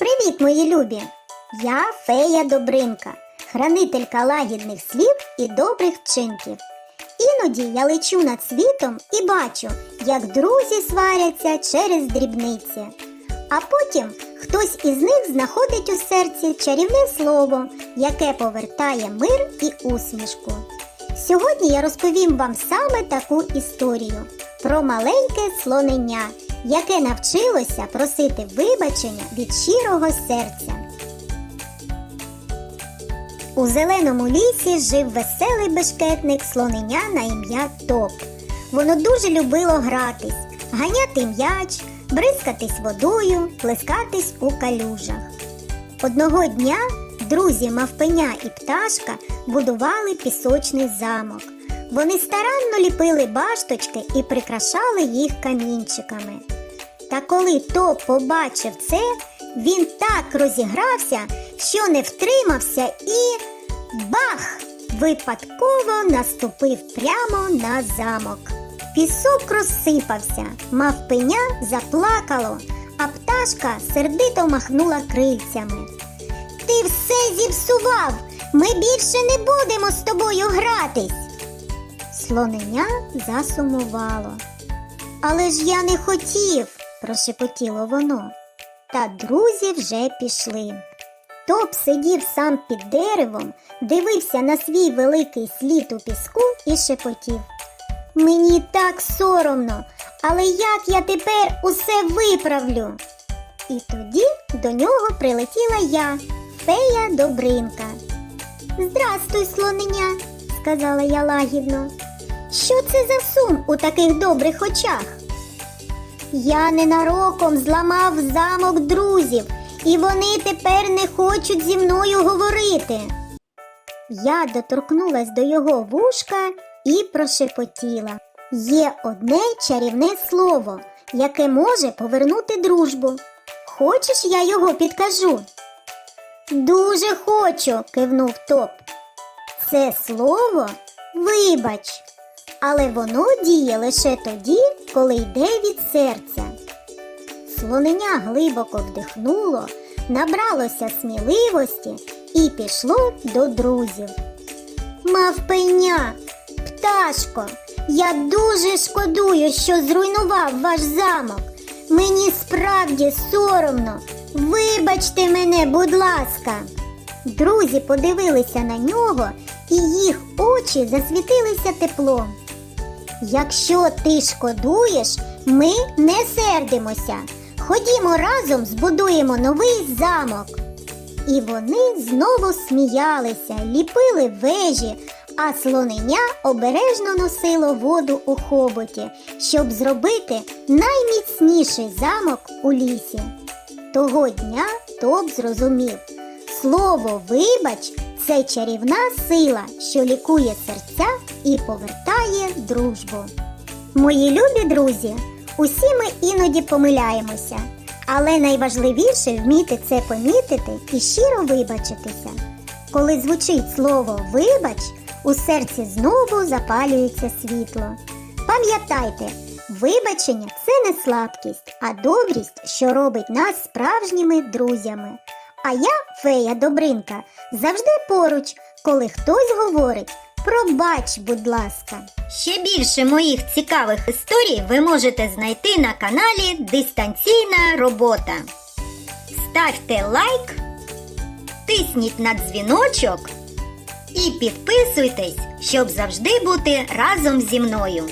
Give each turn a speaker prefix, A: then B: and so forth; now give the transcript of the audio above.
A: Привіт, мої любі! Я фея Добринка, хранителька лагідних слів і добрих вчинків. Іноді я лечу над світом і бачу, як друзі сваряться через дрібниці. А потім хтось із них знаходить у серці чарівне слово, яке повертає мир і усмішку. Сьогодні я розповім вам саме таку історію про маленьке слонення, яке навчилося просити вибачення від щирого серця. У зеленому лісі жив веселий бешкетник слонення на ім'я Топ. Воно дуже любило гратись, ганяти м'яч, бризкатись водою, плескатись у калюжах. Одного дня друзі мавпеня і пташка будували пісочний замок. Вони старанно ліпили башточки і прикрашали їх камінчиками. Та коли Топ побачив це, він так розігрався, що не втримався і бах! Випадково наступив прямо на замок. Пісок розсипався, мавпеня заплакало, а пташка сердито махнула крильцями. Ти все зіпсував! Ми більше не будемо з тобою гратись. Слоненя засумувало. Але ж я не хотів, прошепотіло воно. Та друзі вже пішли. Топ сидів сам під деревом, дивився на свій великий слід у піску і шепотів. Мені так соромно, але як я тепер усе виправлю? І тоді до нього прилетіла я, фея Добринка. Здрастуй, слоненя, сказала я лагідно. Що це за сум у таких добрих очах? Я ненароком зламав замок друзів, і вони тепер не хочуть зі мною говорити. Я доторкнулась до його вушка і прошепотіла. Є одне чарівне слово, яке може повернути дружбу. Хочеш, я його підкажу? Дуже хочу, кивнув топ. Це слово вибач, але воно діє лише тоді, коли йде від серця. Слоненя глибоко вдихнуло, набралося сміливості і пішло до друзів. Мавпеня, пташко, я дуже шкодую, що зруйнував ваш замок. Мені справді соромно. Вибачте мене, будь ласка. Друзі подивилися на нього, і їх очі засвітилися теплом. Якщо ти шкодуєш, ми не сердимося. Ходімо разом збудуємо новий замок. І вони знову сміялися, ліпили вежі, а слоненя обережно носило воду у хоботі, щоб зробити найміцніший замок у лісі. Того дня Топ зрозумів, слово вибач це чарівна сила, що лікує серця і повертає дружбу. Мої любі друзі, усі ми іноді помиляємося, але найважливіше вміти це помітити і щиро вибачитися. Коли звучить слово вибач, у серці знову запалюється світло. Пам'ятайте, вибачення це не слабкість, а добрість, що робить нас справжніми друзями. А я, фея Добринка, завжди поруч, коли хтось говорить пробач, будь ласка. Ще більше моїх цікавих історій ви можете знайти на каналі Дистанційна робота. Ставте лайк, тисніть на дзвіночок і підписуйтесь, щоб завжди бути разом зі мною.